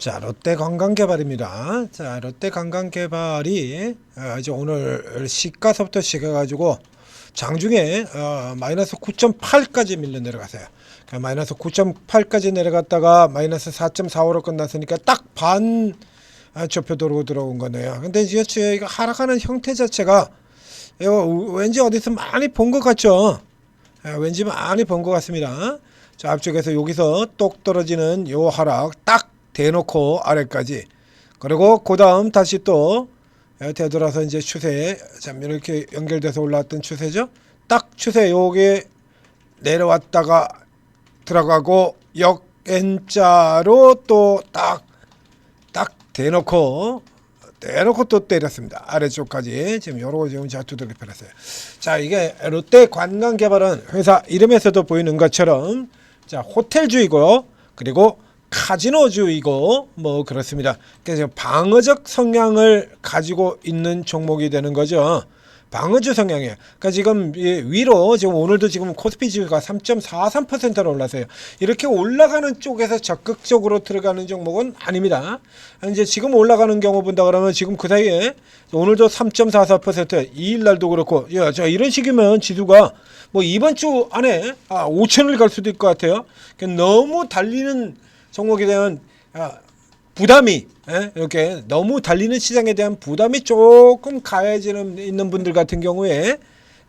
자, 롯데 관광개발입니다. 자, 롯데 관광개발이 어, 이제 오늘 시가서부터 시작해가지고 장중에 어, 마이너스 9.8까지 밀려 내려갔어요. 그러니까 마이너스 9.8까지 내려갔다가 마이너스 4.45로 끝났으니까 딱반 아, 좁혀도로 들어온 거네요. 근데 이제 저희가 하락하는 형태 자체가 이거 왠지 어디서 많이 본 것 같죠? 아, 왠지 많이 본 것 같습니다. 자, 앞쪽에서 여기서 똑 떨어지는 요 하락 딱 대놓고 아래까지 그리고 그 다음 다시 또 예, 되돌아서 이제 추세 참 이렇게 연결돼서 올라왔던 추세죠. 딱 추세 요게 내려왔다가 들어가고 역 N자로 또 딱 딱 대놓고 대놓고 또 때렸습니다. 아래쪽까지 지금 여러 지금 자투들이 펴놨어요. 자 이게 롯데 관광개발은 회사 이름에서도 보이는 것처럼 자 호텔주이고 그리고 카지노주이고 뭐 그렇습니다. 그래서 방어적 성향을 가지고 있는 종목이 되는 거죠. 방어주 성향이에요. 그러니까 지금 이 위로 지금 오늘도 지금 코스피 지수가 3.43%로 올랐어요. 이렇게 올라가는 쪽에서 적극적으로 들어가는 종목은 아닙니다. 이제 지금 올라가는 경우 본다 그러면 지금 그 사이에 오늘도 3.44% 2일 날도 그렇고 야, 저 이런 식이면 지수가 뭐 이번 주 안에 아, 5천을 갈 수도 있을 것 같아요. 그러니까 너무 달리는 종목에 대한 아, 부담이 예? 이렇게 너무 달리는 시장에 대한 부담이 조금 가해지는 있는 분들 같은 경우에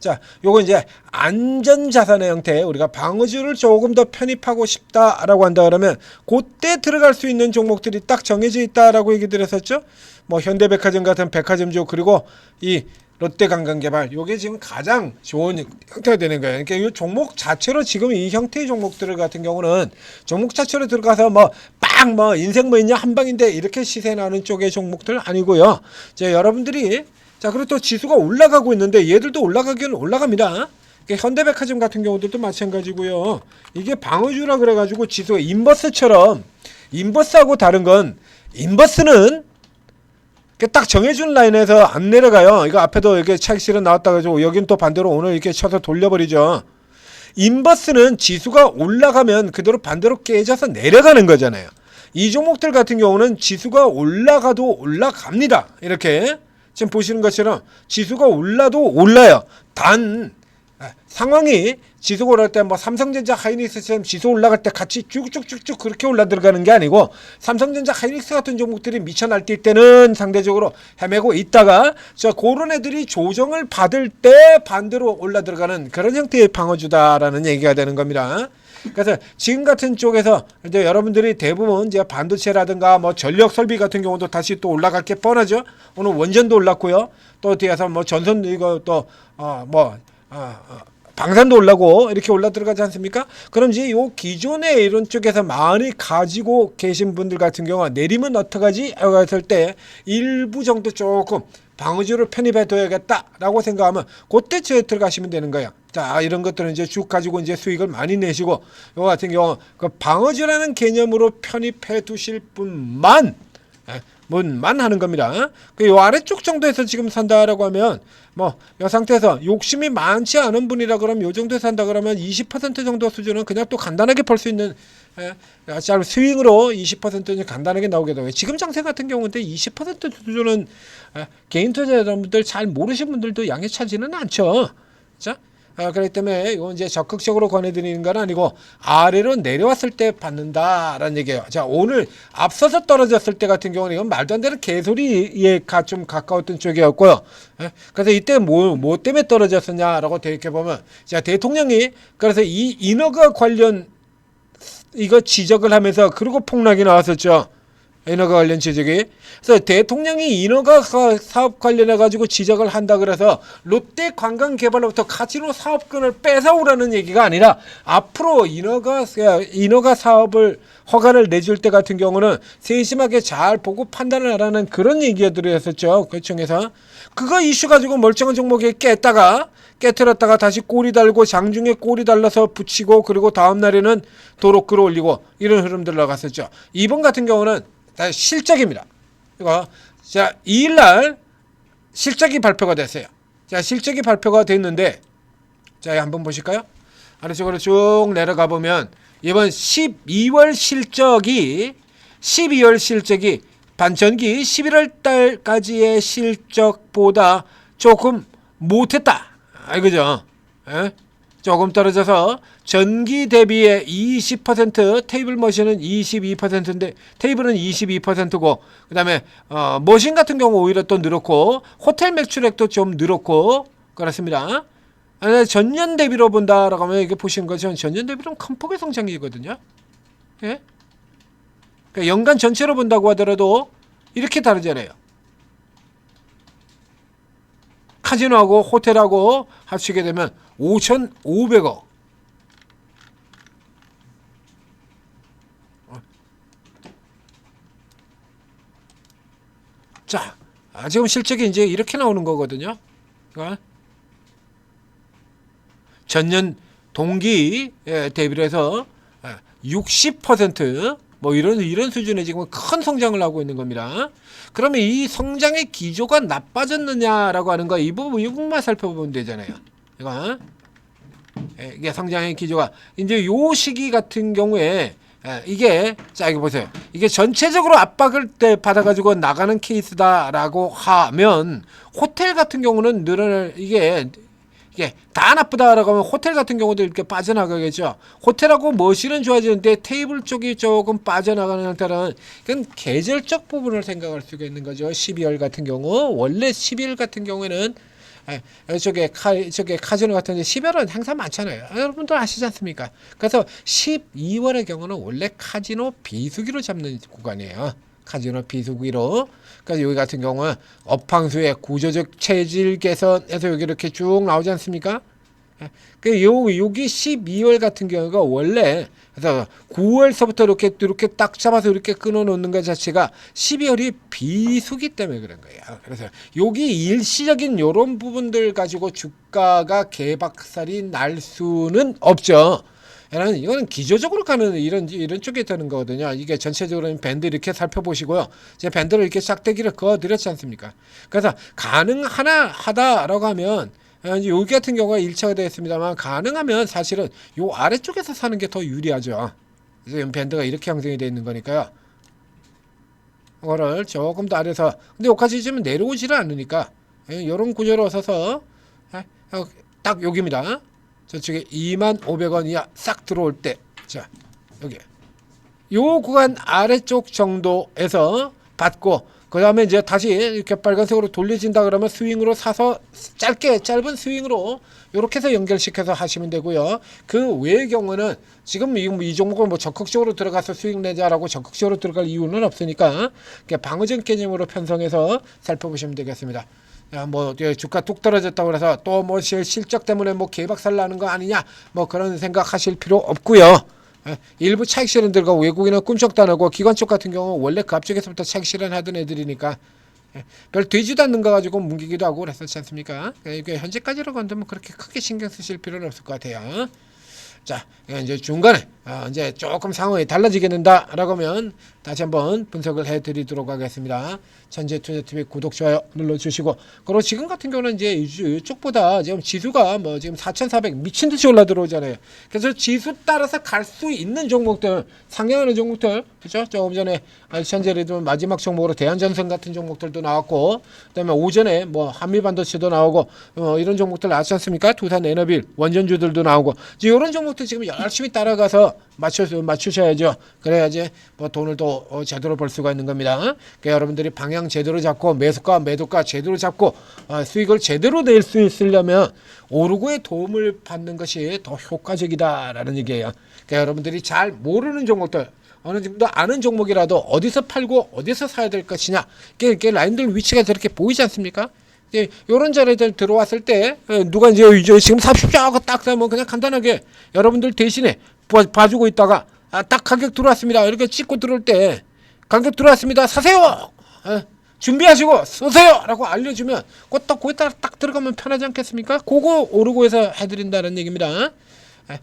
자, 요거 이제 안전 자산의 형태 우리가 방어주를 조금 더 편입하고 싶다라고 한다 그러면 그때 들어갈 수 있는 종목들이 딱 정해져 있다라고 얘기 드렸었죠. 뭐 현대백화점 같은 백화점주 그리고 이 롯데관광개발 요게 지금 가장 좋은 형태가 되는 거예요. 그러니까 이 종목 자체로 지금 이 형태의 종목들 같은 경우는 종목 자체로 들어가서 뭐 빵 뭐 인생 뭐 있냐 한 방인데 이렇게 시세 나는 쪽의 종목들 아니고요. 자 여러분들이 자 그리고 또 지수가 올라가고 있는데 얘들도 올라가기는 올라갑니다. 그러니까 현대백화점 같은 경우들도 마찬가지고요. 이게 방어주라 그래가지고 지수가 인버스처럼 인버스하고 다른 건 인버스는 딱 정해준 라인에서 안 내려가요. 이거 앞에도 이렇게 차익 실은 나왔다 가지고 여긴 또 반대로 오늘 이렇게 쳐서 돌려버리죠. 인버스는 지수가 올라가면 그대로 반대로 깨져서 내려가는 거잖아요. 이 종목들 같은 경우는 지수가 올라가도 올라갑니다. 이렇게 지금 보시는 것처럼 지수가 올라도 올라요. 단 아, 상황이 지수가 올라갈 때 뭐 삼성전자 하이닉스처럼 지수 올라갈 때 같이 쭉쭉쭉쭉 그렇게 올라 들어가는 게 아니고 삼성전자 하이닉스 같은 종목들이 미쳐 날뛸 때는 상대적으로 헤매고 있다가 저 그런 애들이 조정을 받을 때 반대로 올라 들어가는 그런 형태의 방어주다라는 얘기가 되는 겁니다. 그래서 지금 같은 쪽에서 이제 여러분들이 대부분 이제 반도체라든가 뭐 전력 설비 같은 경우도 다시 또 올라갈 게 뻔하죠. 오늘 원전도 올랐고요. 또 뒤에서 뭐 전선 이거 또어뭐 방산도 올라고 이렇게 올라 들어가지 않습니까? 그럼 이제 요 기존의 이런 쪽에서 많이 가지고 계신 분들 같은 경우 내리면 어떡하지? 라고 했을 때 일부 정도 조금 방어주를 편입해 둬야겠다라고 생각하면 그때 저 들어가시면 되는 거예요. 자 이런 것들은 이제 쭉 가지고 이제 수익을 많이 내시고 요 같은 경우 그 방어주라는 개념으로 편입해 두실 분만 예, 문만 하는 겁니다. 그 요 아래쪽 정도에서 지금 산다라고 하면 뭐 이 상태에서 욕심이 많지 않은 분이라 그러면 요 정도에 산다 그러면 20% 정도 수준은 그냥 또 간단하게 벌 수 있는 예, 짧은 스윙으로 20%는 간단하게 나오게 되고요. 지금 장세 같은 경우는 20% 수준은 예, 개인 투자 여러분들 잘 모르신 분들도 양해 차지는 않죠. 자, 아, 그렇기 때문에 이건 이제 적극적으로 권해드리는 건 아니고 아래로 내려왔을 때 받는다라는 얘기예요. 자 오늘 앞서서 떨어졌을 때 같은 경우는 이건 말도 안 되는 개소리에 가, 좀 가까웠던 쪽이었고요. 예? 그래서 이때 뭐, 뭐 때문에 떨어졌었냐라고 대입해 보면 자 대통령이 그래서 이 인허가 관련 이거 지적을 하면서 그리고 폭락이 나왔었죠. 인허가 관련 지적이. 그래서 대통령이 인허가 사- 사업 관련해 가지고 지적을 한다 그래서 롯데 관광 개발로부터 카지노 사업권을 뺏어오라는 얘기가 아니라 앞으로 인허가 인허가 사업을 허가를 내줄 때 같은 경우는 세심하게 잘 보고 판단을 하라는 그런 얘기들을 했었죠. 그 층에서 그거 이슈 가지고 멀쩡한 종목에 깼다가 깨트렸다가 다시 꼬리 달고 장중에 꼬리 달라서 붙이고 그리고 다음 날에는 도로 끌어올리고 이런 흐름들 나갔었죠. 이번 같은 경우는 다 실적입니다. 이거 자 2일 날 실적이 발표가 됐어요. 자 실적이 발표가 됐는데 자 한번 보실까요? 아래쪽으로 쭉 내려가 보면 이번 12월 실적이 12월 실적이 반전기 11월 달까지의 실적보다 조금 못했다. 아, 그죠? 예? 조금 떨어져서 전기 대비의 20% 테이블 머신은 22%인데 테이블은 22%고 그 다음에 어, 머신 같은 경우 오히려 또 늘었고 호텔 매출액도 좀 늘었고 그렇습니다. 아, 전년 대비로 본다라고 하면 이게 보시는 것은 전년 대비로는 큰 폭의 성장이거든요. 예? 그러니까 연간 전체로 본다고 하더라도 이렇게 다르잖아요. 카지노하고 호텔하고 합치게 되면 5,500억. 자, 아, 지금 실적이 이제 이렇게 나오는 거거든요. 그러니까 전년 동기 에 대비로 해서 60%뭐 이런 이런 수준의 지금 큰 성장을 하고 있는 겁니다. 그러면 이 성장의 기조가 나빠졌느냐라고 하는 거 이 부분 이 부분만 살펴보면 되잖아요. 예, 이게 성장의 기조가 이제 요 시기 같은 경우에 예, 이게 자 이거 보세요. 이게 전체적으로 압박을 때 받아가지고 나가는 케이스다라고 하면 호텔 같은 경우는 늘어날 이게 이게 다 나쁘다라고 하면 호텔 같은 경우도 이렇게 빠져나가겠죠. 호텔하고 머신은 좋아지는데 테이블 쪽이 조금 빠져나가는 형태는 그건 계절적 부분을 생각할 수가 있는 거죠. 12월 같은 경우 원래 12월 같은 경우에는 아, 저게 카 저게 카지노 같은 데 12월은 항상 많잖아요. 아, 여러분들 아시지 않습니까? 그래서 12월의 경우는 원래 카지노 비수기로 잡는 구간이에요. 카지노 비수기로. 그러니까 여기 같은 경우는 업황수의 구조적 체질 개선에서 여기 이렇게 쭉 나오지 않습니까? 그 요, 여기 12월 같은 경우가 원래 그래서 9월서부터 이렇게 이렇게 딱 잡아서 이렇게 끊어 놓는 것 자체가 12월이 비수기 때문에 그런 거예요. 그래서 여기 일시적인 요런 부분들 가지고 주가가 개박살이 날 수는 없죠. 이는 이거는 기조적으로 가는 이런 이런 쪽에 되는 거거든요. 이게 전체적으로 밴드 이렇게 살펴보시고요. 제 밴드를 이렇게 싹대기를 그어드렸지 않습니까? 그래서 가능하나 하다라고 하면 어, 이제 여기 같은 경우가 1차가 되었습니다만 가능하면 사실은 요 아래쪽에서 사는 게 더 유리하죠. 지금 밴드가 이렇게 형성이 되어 있는 거니까요. 이거를 조금 더 아래서 근데 여기까지 지금 내려오지를 않으니까 이런 구조로 서서 아, 어, 딱 여기입니다. 저쪽에 2만 500원 이하 싹 들어올 때, 자 여기 요 구간 아래쪽 정도에서 받고 그 다음에 이제 다시 이렇게 빨간색으로 돌려진다 그러면 스윙으로 사서 짧게 짧은 스윙으로 이렇게 해서 연결시켜서 하시면 되고요. 그 외의 경우는 지금 이, 이 종목을 뭐 적극적으로 들어가서 수익 내자라고 적극적으로 들어갈 이유는 없으니까 방어적 개념으로 편성해서 살펴보시면 되겠습니다. 야, 뭐 주가 뚝 떨어졌다고 그래서 또 뭐 실적 때문에 뭐 개박살 나는 거 아니냐 뭐 그런 생각하실 필요 없고요. 예, 일부 차익 실현들과 외국인은 꿈쩍 도 안 하고 기관 쪽 같은 경우 원래 그 앞쪽에서부터 차익 실현하던 애들이니까 예, 별 되지도 않는 거 가지고 뭉기기도 하고 그랬었지 않습니까? 예, 이게 현재까지로 건드면 그렇게 크게 신경 쓰실 필요는 없을 것 같아요. 자, 이제 중간에 어, 이제 조금 상황이 달라지게 된다라고 하면 다시 한번 분석을 해드리도록 하겠습니다. 천재 투자 TV 구독 좋아요 눌러주시고 그리고 지금 같은 경우는 이제 이쪽보다 지금 지수가 뭐 지금 4,400 미친 듯이 올라 들어오잖아요. 그래서 지수 따라서 갈 수 있는 종목들 상향하는 종목들 그죠? 조금 전에 현재리도 마지막 종목으로 대한전선 같은 종목들도 나왔고 그다음에 오전에 뭐 한미반도체도 나오고 어, 이런 종목들 나왔지 않습니까? 두산 에너빌 원전주들도 나오고 이런 종목들 지금 열심히 따라가서 맞춰 맞추셔야죠. 그래야지 뭐 돈을 또 어, 제대로 벌 수가 있는 겁니다. 그러니까 여러분들이 방향 제대로 잡고 매수가 매도가 제대로 잡고 어, 수익을 제대로 낼 수 있으려면 오르고의 도움을 받는 것이 더 효과적이다라는 얘기예요. 그러니까 여러분들이 잘 모르는 종목들 어느 정도 아는 종목이라도 어디서 팔고 어디서 사야 될 것이냐 이렇게 라인들 위치가 저렇게 보이지 않습니까? 예, 요런 자리들 들어왔을 때 예, 누가 이제 지금 삽십시오 하고 딱 사면 그냥 간단하게 여러분들 대신에 봐, 주고 있다가 아, 딱 가격 들어왔습니다. 이렇게 찍고 들어올 때 가격 들어왔습니다. 사세요. 예, 준비하시고 쏘세요. 라고 알려주면 그딱 거기다 딱 들어가면 편하지 않겠습니까? 그거 오르고 해서 해드린다는 얘기입니다. 예,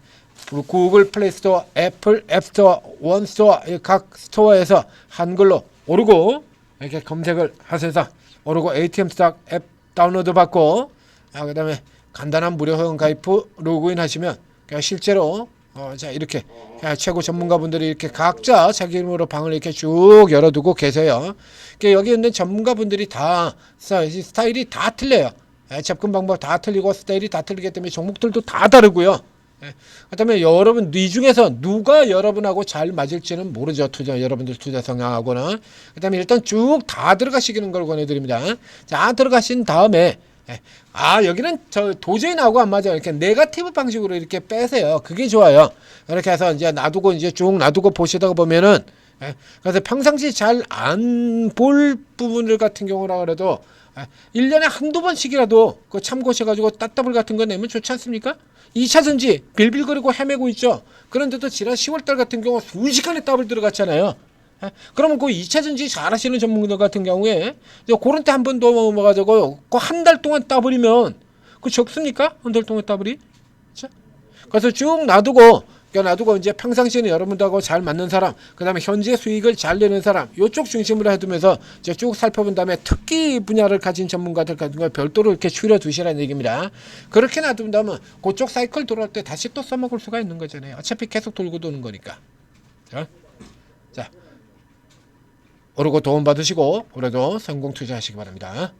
구글 플레이 스토어, 애플 앱 스토어, 원 스토어 각 스토어에서 한글로 오르고 이렇게 검색을 하셔서 오르고 ATM 스탁 앱 다운로드 받고 아, 그다음에 간단한 무료 회원 가입 후 로그인 하시면 실제로 어, 자 이렇게 야, 최고 전문가분들이 이렇게 각자 자기 이름으로 방을 이렇게 쭉 열어두고 계세요. 그러니까 여기 있는 전문가분들이 다 스타- 스타일이 다 틀려요. 예, 접근 방법 다 틀리고 스타일이 다 틀리기 때문에 종목들도 다 다르고요. 예, 그다음에 여러분 이 중에서 누가 여러분하고 잘 맞을지는 모르죠. 투자 여러분들 투자 성향하고는. 그다음에 일단 쭉 다 들어가시기는 걸 권해드립니다. 자 들어가신 다음에 예, 아 여기는 저 도저히 나하고 안 맞아 이렇게 네가티브 방식으로 이렇게 빼세요. 그게 좋아요. 이렇게 해서 이제 놔두고 이제 쭉 놔두고 보시다가 보면은 예, 그래서 평상시 잘 안 볼 부분들 같은 경우라 그래도 아, 1년에 한두 번씩이라도 그 참고하셔가지고 따따블 같은 거 내면 좋지 않습니까? 2차 전지 빌빌거리고 헤매고 있죠. 그런데도 지난 10월달 같은 경우 순식간에 더블 들어갔잖아요. 예? 그러면 그 2차 전지 잘 하시는 전문가들 같은 경우에 그런 때 한 번 더 넘어가지고 그 한 달 동안 따버리면 그 적습니까? 한 달 동안 따버리? 자, 그래서 쭉 놔두고 그러니까 놔두고 이제 평상시에는 여러분들하고 잘 맞는 사람, 그 다음에 현재 수익을 잘 내는 사람, 요쪽 중심으로 해두면서 이제 쭉 살펴본 다음에 특기 분야를 가진 전문가들 같은 걸 별도로 이렇게 추려 두시라는 얘기입니다. 그렇게 놔둔다면 그쪽 사이클 돌아올 때 다시 또 써먹을 수가 있는 거잖아요. 어차피 계속 돌고 도는 거니까. 자, 자, 오르고 도움 받으시고 올해도 성공 투자하시기 바랍니다.